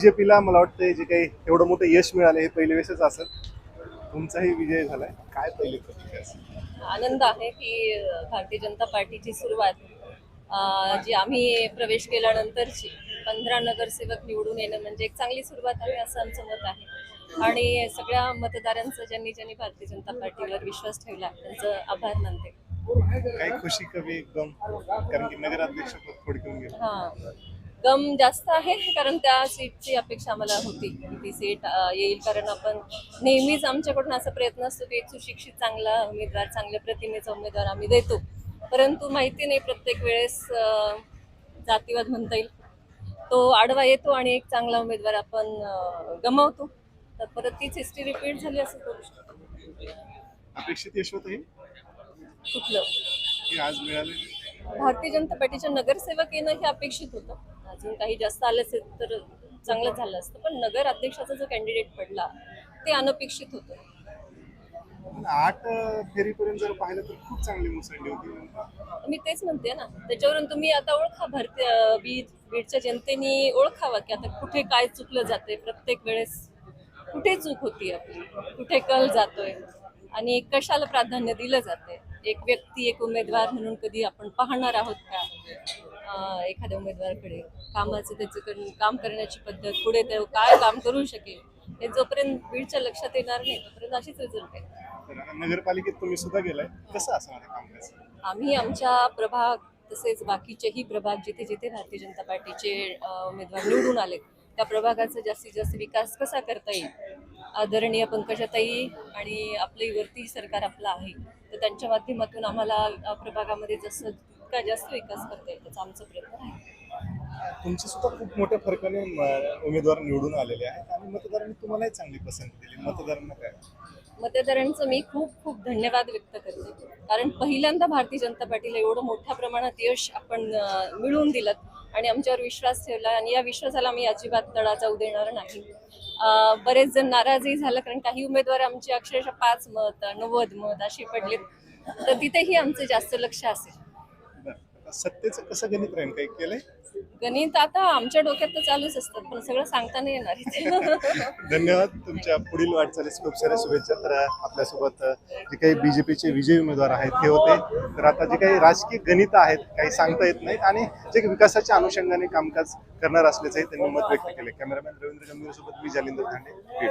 बीजेपीला मला वाटतं जे काही एवढं मोठं यश मिळालं हे पहिले वेळेसच असेल. तुमचाही विजय झालाय काय पहिले? आनंद आहे की भारतीय जनता पार्टीची सुरुवात जी आम्ही प्रवेश केल्यानंतरची पंधरा नगरसेवक निवडून येणं म्हणजे एक चांगली सुरुवात आहे असं आमचं मत आहे. आणि सगळ्या मतदारांचं ज्यांनी ज्यांनी भारतीय जनता पार्टीवर विश्वास ठेवला त्यांचं आभार मानते. काही खुशी कमी एकदम कारण की नगराध्यक्ष पद गेलं. हा. गम जास्त आहे कारण त्या सीटची अपेक्षा आम्हाला होती की ती सीट येईल. कारण आपण नेहमीच आमच्याकडून असा प्रयत्न असतो की एक सुशिक्षित चांगला उमेदवार चांगल्या प्रतिमेचा उमेदवार आम्ही देतो. परंतु माहिती नाही प्रत्येक वेळेस जातीवाद म्हणता येईल. तो आडवा येतो आणि एक चांगला उमेदवार आपण गमावतो. तर परत तीच हिस्ट्री रिपीट झाली असं करू शकतो अपेक्षित यश होतं हे कुठलं आज मिळालं. भारतीय जनता पार्टीच्या नगरसेवक येणं हे अपेक्षित होतं. अजून काही जास्त आले असेल तर चांगलं झालं असतं. पण नगर अध्यक्षाचा जो कॅन्डिडेट पडला ते अनपेक्षित होतं. आठ फेरीपर्यंत जर पाहिलं तर खूप चांगली मुसंडी होती. मी तेच म्हणते ना त्याच्यावरून तुम्ही आता ओळखा भारतीय बीड बीडच्या जनतेने ओळखावा की आता कुठे काय चुकलं जाते प्रत्येक वेळेस कुठे चूक होती आपली? कुठे कल जातोय? आणि कशाला प्राधान्य दिलं जाते एक व्यक्ती एक उमेदवार म्हणून कधी आपण पाहणार आहोत का? एखाद्या उमेदवाराकडे. कामाचं त्याचं काम करण्याची पद्धत पुढे ते काय काम करू शकेल हे जोपर्यंत बीडच्या लक्षात येणार नाही तोपर्यंत अशीच रिझल्ट आहे. नगरपालिकेत तुम्ही सुद्धा गेलाय. कसं असणार कामकाज आम्ही आमच्या प्रभाग तसेच बाकीचेही प्रभाग जिथे जिथे भारतीय जनता पार्टीचे अ, उमेदवार निवडून आले त्या प्रभागाचा जास्तीत जास्त विकास कसा करता येईल? आदरणीय पंकजाताई आणि आपलं वरती सरकार आपलं आहे तर त्यांच्या माध्यमातून आम्हाला अ, प्रभागामध्ये जसं इतका जास्त विकास करता येईल त्याचा आमचा प्रयत्न आहे. तुमचे सुद्धा खूप मोठ्या फरकाने उमेदवार निवडून आलेले आहेत आणि मतदारांनी तुम्हालाही चांगली पसंती दिली. मतदारांना काय? मतदारांचं मी खूप खूप धन्यवाद व्यक्त करते. कारण पहिल्यांदा भारतीय जनता पार्टीला एवढं मोठ्या प्रमाणात यश आपण मिळवून दिलं आणि आमच्यावर विश्वास ठेवला आणि या विश्वासाला आम्ही अजिबात तडा जाऊ देणार नाही. बरेच जण नाराजही झालं कारण काही उमेदवार आमचे अक्षरशः पाच मत नव्वद मत अशी पडलेत. तर तिथेही आमचं जास्त लक्ष असेल. सत्तेचं कसं गणित राहील काही केलंय? गणित आता आमच्या डोक्यात तर चालूच असतात पण सगळं सांगता नाही येणार. इथे धन्यवाद तुमच्या पुढील वाटचालीस खूप साऱ्या शुभेच्छा. तर आपल्यासोबत जे काही बीजेपीचे विजयी उमेदवार आहेत हे होते. तर आता जे काही राजकीय गणित आहेत काही सांगता येत नाहीत आणि जे विकासाच्या अनुषंगाने कामकाज करणार असल्याचंही त्यांनी मत व्यक्त केले कॅमेरामॅन रवींद्र गंभीर सोबत मी जालिंदर धांडे बीड